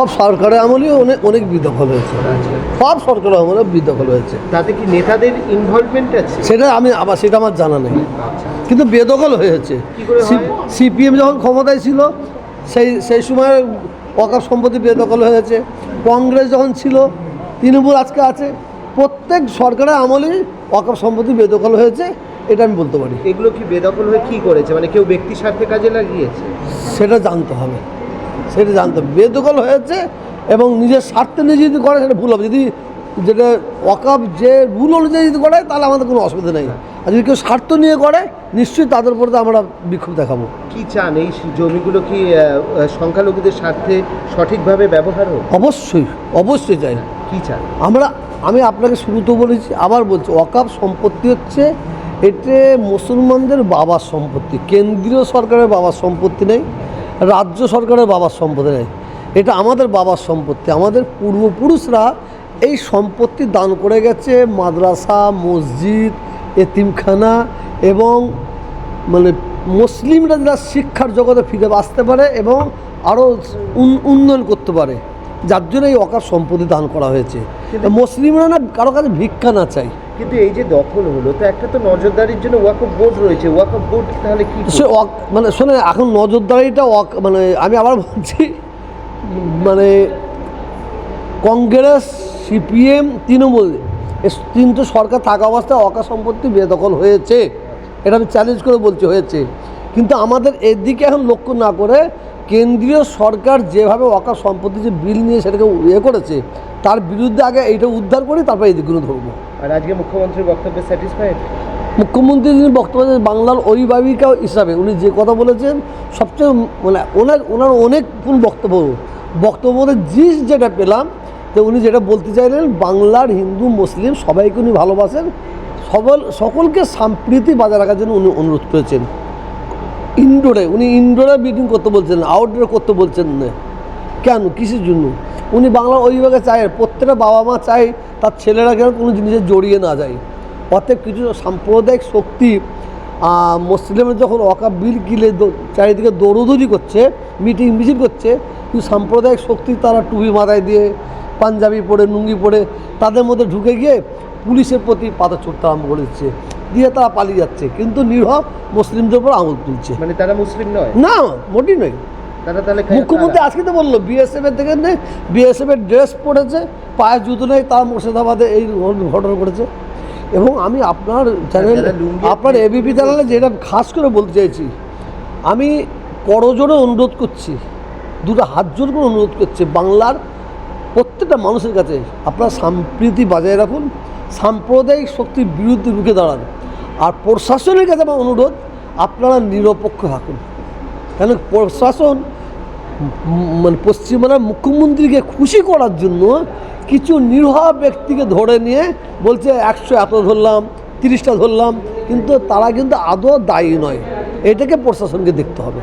সব সরকারের আমলে অনেক অনেক বিদখল হয়েছে। সব সরকারের আমলে বিদখল হয়েছে। তাতে কি নেতাদের ইনভলভমেন্ট আছে? সেটা আমি আবার সেটা আমার জানা নেই। কিন্তু বেদখল হয়েছে। হয়? সিপিএম যখন ক্ষমতায় ছিল সেই সেই সময় অকাপ সম্পত্তি বেদখল হয়েছে। কংগ্রেস যখন ছিল তৃণমূল আজকে আছে। প্রত্যেক সরকারের আমলেই অকাপ সম্পত্তি বেদখল হয়েছে এটা আমি বলতে পারি। এগুলো কি বেদখল হয়ে কি করেছে? মানে কেউ ব্যক্তি স্বার্থে কাজে লাগিয়েছে? সেটা জানতে হবে। সেটা জানতে হবে। বেদখল হয়েছে এবং নিজের স্বার্থে নিজে যদি করে সেটা ভুল হবে। যদি যেটা অকাপ যে রুল অনুযায়ী যদি করে তাহলে আমাদের কোনো অসুবিধা নেই। আর যদি কেউ স্বার্থ নিয়ে করে নিশ্চয়ই তাদের উপরে তো আমরা বিক্ষোভ দেখাবো। কি চান? এই জমিগুলো কি সংখ্যালঘুদের স্বার্থে সঠিকভাবে ব্যবহার হোক? অবশ্যই অবশ্যই চাই। কি চান? আমরা আমি আপনাকে শুরুতে বলেছি আবার বলছি অকাপ সম্পত্তি হচ্ছে এতে মুসলমানদের বাবার সম্পত্তি। কেন্দ্রীয় সরকারের বাবার সম্পত্তি নেই। রাজ্য সরকারের বাবার সম্পত্তি নেই। এটা আমাদের বাবার সম্পত্তি। আমাদের পূর্বপুরুষরা এই সম্পত্তি দান করে গেছে মাদ্রাসা মসজিদ এতিমখানা এবং মানে মুসলিমরা যারা শিক্ষার জগতে ফিরে আসতে পারে এবং আরও উন্নয়ন করতে পারে যার জন্য এই অকার সম্পত্তি দান করা হয়েছে। মুসলিমরা না কারও কাছে ভিক্ষা না চাই কিন্তু এই যে দখল হলো তো একটা তো নজরদারির জন্য ওয়াকফ বোর্ড রয়েছে। ওয়াকফ বোর্ড তাহলে কি সে মানে শোনে এখন নজরদারিটা অক- মানে আমি আবার বলছি মানে কংগ্রেস সিপিএম তৃণমূল তিনটে সরকার থাকা অবস্থায় অকা সম্পত্তি বেদখল হয়েছে। এটা আমি চ্যালেঞ্জ করে বলছি হয়েছে। কিন্তু আমাদের এদিকে এখন লক্ষ্য না করে কেন্দ্রীয় সরকার যেভাবে অকা সম্পত্তি যে বিল নিয়ে সেটাকে ইয়ে করেছে তার বিরুদ্ধে আগে এইটা উদ্ধার করি তারপর এই দিকগুলো ধরবো। আর আজকে মুখ্যমন্ত্রীর বক্তব্যে স্যাটিসফাইড মুখ্যমন্ত্রী যিনি বক্তব্য বাংলার অভিভাবিকা হিসাবে উনি যে কথা বলেছেন সবচেয়ে মানে ওনার ওনার অনেক কোন বক্তব্য বক্তব্য জিস যেটা পেলাম তো উনি যেটা বলতে চাইলেন বাংলার হিন্দু মুসলিম সবাইকে উনি ভালোবাসেন সবল সকলকে সম্প্রীতি বজায় রাখার জন্য উনি অনুরোধ করেছেন। ইনডোরে, উনি ইনডোরে মিটিং করতে বলছেন আউটডোরে করতে বলছেন না। কেন? কিসের জন্য? উনি বাংলার অভিভাবকে চায়, প্রত্যেকটা বাবা মা চায়, তার ছেলেরা কেন কোনো জিনিসে জড়িয়ে না যায়। অতএব কিছু সাম্প্রদায়িক শক্তি মুসলিমের যখন অকাপ বিল গিলে চারিদিকে দৌড়দৌড়ি করছে মিটিং মিছিল করছে, কিন্তু সাম্প্রদায়িক শক্তি তারা টুপি মাথায় দিয়ে, পাঞ্জাবি পরে, লুঙ্গি পরে, তাদের মধ্যে ঢুকে গিয়ে পুলিশের প্রতি পাতা ছুটতে আরম্ভ করেছে। দিয়ে তারা পালিয়ে যাচ্ছে। কিন্তু নিরহ মুসলিমদের উপর আঙুল তুলছে। মানে তারা মুসলিম নয়? না মোটেই নয়। তারা তাহলে মুখ্যমন্ত্রী আজকে তো বলল বিএসএফ এর থেকে নেই বিএসএফ এর ড্রেস পরেছে পায়ে জুতো নেই তার মুর্শিদাবাদে এই ঘটনা করেছে এবং আমি আপনার চ্যানেল আপনার এবিপি চ্যানেলে যেটা খাস করে বলতে চাইছি আমি করজোরে অনুরোধ করছি দুটো হাত জোর করে অনুরোধ করছি বাংলার প্রত্যেকটা মানুষের কাছে আপনার সম্প্রীতি বজায় রাখুন সাম্প্রদায়িক শক্তির বিরুদ্ধে রুখে দাঁড়ান। আর প্রশাসনের কাছে আমার অনুরোধ, আপনারা নিরপেক্ষ থাকুন। কেন? প্রশাসন মানে পশ্চিমবাংলার মুখ্যমন্ত্রীকে খুশি করার জন্য কিছু নিরহ ব্যক্তিকে ধরে নিয়ে বলছে, একশো এত ধরলাম, তিরিশটা ধরলাম, কিন্তু তারা কিন্তু আদৌ দায়ী নয়। এটাকে প্রশাসনকে দেখতে হবে।